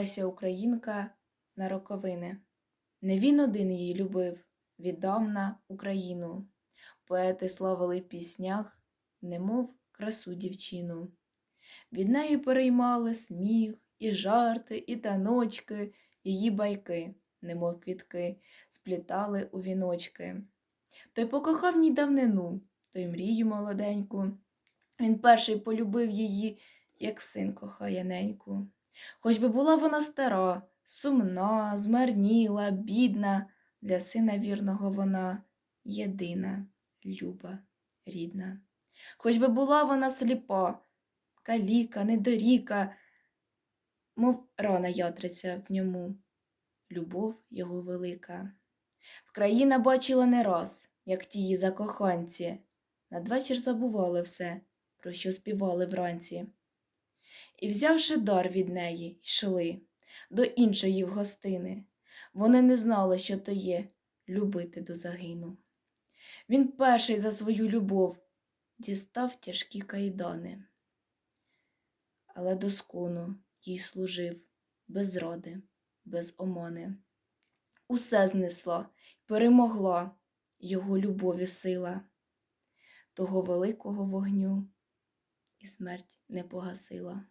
Леся Українка на роковини. Не він один її любив, віддавна Україну. Поети славили в піснях, немов красу дівчину. Від неї переймали сміх, і жарти, і таночки, її байки, немов квітки, сплітали у віночки. Той покохав ній давнину, той мрію молоденьку. Він перший полюбив її, як син кохає неньку. Хоч би була вона стара, сумна, змарніла, бідна, для сина вірного вона єдина, люба, рідна. Хоч би була вона сліпа, каліка, недоріка, мов рана ятриця в ньому, любов його велика. Вкраїна бачила не раз, як тії закоханці, надвечір забували все, про що співали вранці. І, взявши дар від неї, йшли до іншої в гостини. Вони не знали, що то є любити до загину. Він перший за свою любов дістав тяжкі кайдани, але доскону їй служив без зради, без омани. Усе знесла перемогла його любові сила, того великого вогню і смерть не погасила.